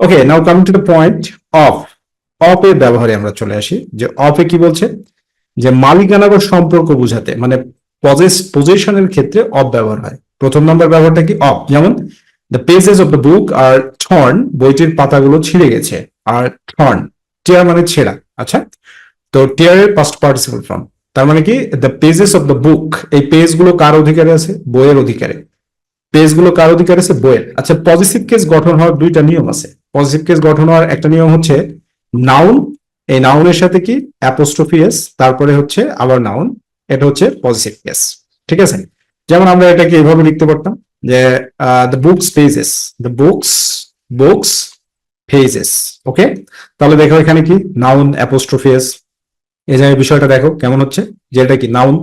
Okay now coming to the point of of এর ব্যবহারে আমরা চলে আসি, যে অফ এ কি বলছে? যে মালিকানাগত সম্পর্ক বোঝাতে মানে পজেস পজিশনের ক্ষেত্রে অফ ব্যবহার হয়। প্রথম নম্বর ব্যবহারটা কি? অফ যেমন the pages of the book are torn বইটির পাতাগুলো ছিঁড়ে গেছে আর থর্ন টিয়ার মানে ছেঁড়া। আচ্ছা তো টিয়ারের পাস্ট পার্টিসিপল ফর্ম তার মানে কি? The pages of the book এই পেজগুলো কার অধিকারে আছে? বইয়ের অধিকারে। পেজগুলো কার অধিকার আছে? বইয়ের। আচ্ছা পজিটিভ কেস গঠন হওয়ার দুইটা নিয়ম আছে। পজিটিভ কেস গঠন হওয়ার একটা নিয়ম হচ্ছে নাউন এই নাউনের সাথে কি অ্যাপোস্ট্রফি এস তারপরে হচ্ছে আবার নাউন এটা হচ্ছে পজিটিভ কেস ঠিক আছে? যেমন আমরা এটাকে এইভাবে লিখতে পারতাম যে the books pages the books books pages okay তাহলে দেখো এখানে কি? নাউন অ্যাপোস্ট্রফি এস এই যে বিষয়টা দেখো, কেমন হচ্ছে? যে এটা কি? নাউন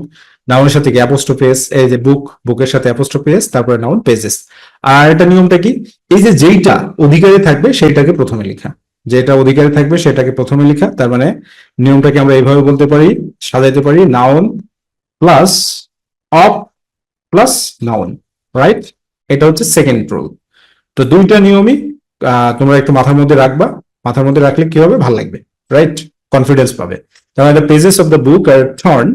নাউনের সাথে কি অ্যাপোস্ট্রোফেস এই যে বুক বুকের সাথে অ্যাপোস্ট্রোফেস তারপরে নাউন পেজেস আর এটা নিয়মটা কি? এই যে যেইটা অধিকারে থাকবে, সেইটাকে প্রথমে লেখা। যেটা অধিকারে থাকবে, সেটাকে প্রথমে লেখা। তার মানে নিয়মটাকে আমরা এইভাবে বলতে পারি, সাজাইতে পারি, noun plus of plus noun right এটা হচ্ছে সেকেন্ড রুল তো দুইটা নিয়মই তোমরা একটু মাথার মধ্যে রাখবা। মাথার মধ্যে রাখলে কি হবে? ভালো লাগবে রাইট কনফিডেন্স পাবে। তাহলে the pages of the book are torn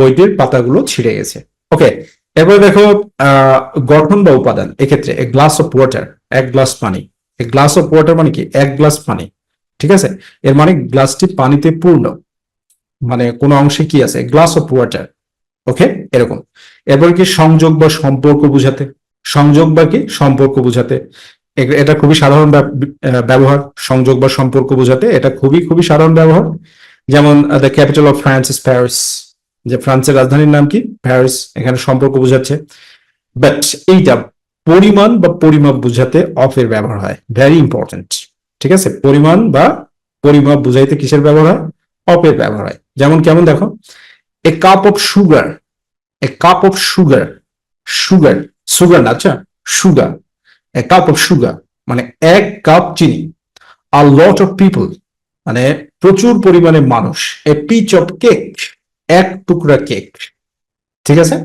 বইটির পাতাগুলো ছিঁড়ে গেছে। ওকে এরপরে দেখো গঠন বা উপাদান, এক্ষেত্রে এক গ্লাস অফ ওয়াটার এক গ্লাস পানি। এক গ্লাস অফ ওয়াটার মানে কি? এক গ্লাস পানি। ঠিক আছে? এর মানে গ্লাসটি পানিতে পূর্ণ। মানে কোন অংশে কি আছে? গ্লাস অফ ওয়াটার ওকে এরকম। এরপর কি সংযোগ বা সম্পর্ক বুঝাতে? সংযোগ বা কি? সম্পর্ক বুঝাতে। এটা খুবই সাধারণ ব্যবহার। সংযোগ বা সম্পর্ক বোঝাতে এটা খুবই খুবই সাধারণ ব্যবহার। যেমন the capital of France is Paris যে ফ্রান্সের রাজধানীর নাম কি? প্যারিস। এখানে সম্পর্ক বোঝাচ্ছে। বাট এইটা পরিমাণ বা পরিমাপ বোঝাতে অফ এর ব্যবহার হয়। ভেরি ইম্পর্টেন্ট ঠিক আছে? পরিমাণ বা পরিমাপ বুঝাইতে কিসের ব্যবহার হয়? অফ এর ব্যবহার হয়। যেমন কেমন দেখো? A cup of sugar a cup of sugar sugar sugar না আচ্ছা? Sugar a cup of sugar মানে এক কাপ চিনি। আর লট অফ পিপল মানে প্রচুর পরিমাণে মানুষ। এ পিচ অফ কেক এক টুকরা কেক ঠিক আছে?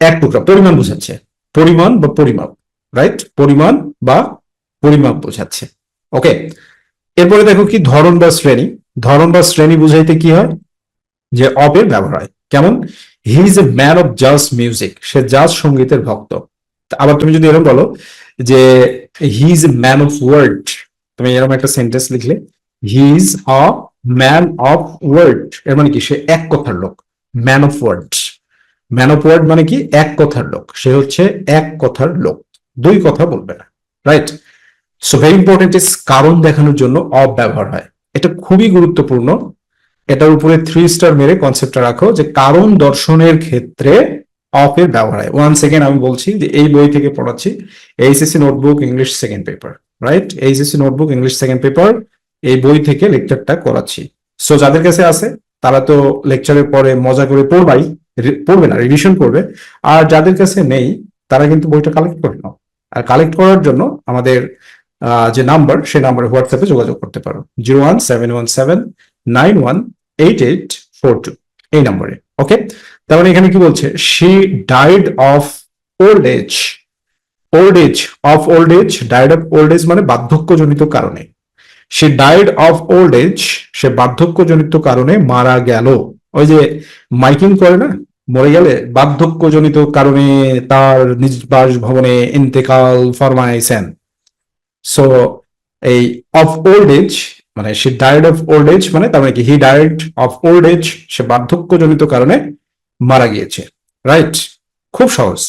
এক টুকরা, পরিমাণ বোঝাচ্ছে। পরিমাণ বা পরিমাপ রাইট পরিমাণ বা পরিমাপ বোঝাচ্ছে। ওকে এরপরে দেখো কি, ধরন বা শ্রেণি। ধরন বা শ্রেণি বুঝাইতে কি হয়? যে অবের ব্যবহার হয়। কেমন? He is a man of jazz music say jazz সঙ্গীতের ভক্ত। আবার তুমি যদি এরকম বলো যে he is a man of word তুমি এরকম একটা সেন্টেন্স লিখলে he is a man of word এর মানে কি? সে এক কথার লোক। Man of word man of word মানে কি? এক কথার লোক। সে হচ্ছে এক কথার লোক। দুই কথা বলবে না। Right so very important is কারণ দেখানোর জন্য অফ ব্যবহার হয়। এটা খুবই গুরুত্বপূর্ণ। এটার উপরে থ্রি স্টার মেরে কনসেপ্টটা রাখো যে কারণ দর্শনের ক্ষেত্রে অফ এর ব্যবহার হয়। ওয়ান সেকেন্ড আমি বলছি যে এই বই থেকে পড়াচ্ছি। HSC notebook English second paper right HSC notebook English second paper এই বই থেকে লেকচারটা করাচ্ছি। সো যাদের কাছে আছে, তারা তো লেকচারের পরে মজা করে পড়বাই পড়বে না রিভিশন করবে। আর যাদের কাছে নেই, তারা কিন্তু বইটা কালেক্ট করে নাও। আর কালেক্ট করার জন্য আমাদের যে নাম্বার সেই নাম্বারে হোয়াটসঅ্যাপে যোগাযোগ করতে পারো। Zero one seven one seven nine one eight eight four two এই নম্বরে ওকে তার মানে এখানে কি বলছে? She died of old age old age of old age died of old age মানে বার্ধক্যজনিত কারণে। সে ডাইড অফ ওল্ড এজ সে বার্ধক্যজনিত কারণে মারা গেল। ওই যে মাইকিং করে না? মরে গেলে বার্ধক্যজনিত কারণে তার নিজ বাসভবনে ইন্তেকাল ফরমাইছেন সো এই অফ ওল্ড এজ মানে সে ডাইড অফ ওল্ড এজ মানে তার মানে কি? He died of old age সে বার্ধক্যজনিত কারণে মারা গিয়েছে। রাইট খুব সহজ।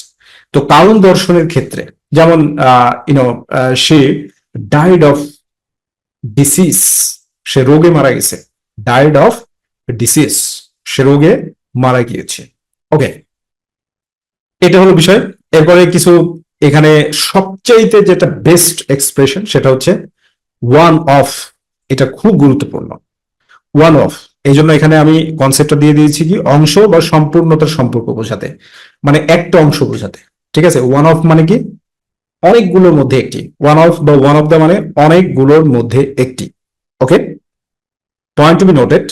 তো কারণ দর্শনের ক্ষেত্রে, যেমন ইউনো সে ডাইড অফ ডিসিজ সে রোগে মারা গেছে ডাইড অফ ডিসিজ সে রোগে মারা গিয়েছে। ওকে এটা হলো বিষয়। এরপরে কিছু এখানে সবচাইতে যেটা বেস্ট এক্সপ্রেশন সেটা হচ্ছে ওয়ান অফ এটা খুব গুরুত্বপূর্ণ। ওয়ান অফ এই জন্য এখানে আমি কনসেপ্টটা দিয়ে দিয়েছি কি, অংশ বা সম্পূর্ণতার সম্পর্ক বোঝাতে। মানে একটা অংশ বোঝাতে। ঠিক আছে? ওয়ান অফ মানে কি? অনেকগুলোর মধ্যে একটি। ওয়ান অফ বা ওয়ান অফ দ্য মানে অনেকগুলোর মধ্যে একটি। Okay point to be noted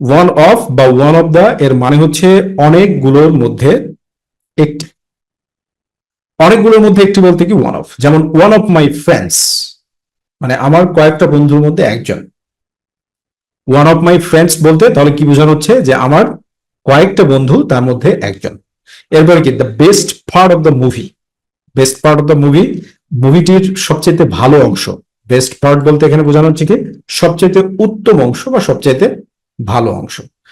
one of বা ওয়ান অফ দ্য এর মানে হচ্ছে অনেকগুলোর মধ্যে একটি। অনেকগুলোর মধ্যে একটি বলতে কি ওয়ান অফ যেমন ওয়ান অফ মাই ফ্রেন্ডস মানে আমার কয়েকটা বন্ধুর মধ্যে একজন। ওয়ান অফ মাই ফ্রেন্ডস বলতে তাহলে কি বোঝানো হচ্ছে যে আমার কয়েকটা বন্ধু তার মধ্যে একজন। এরপরে কি the best part of the movie best part of the movie মুভিটির সবচেয়ে ভালো অংশ বেস্ট পার্ট বলতে এখানে বোঝানো হচ্ছে কি সবচেয়ে উত্তম অংশ বা সবচেয়ে ভালো অংশ।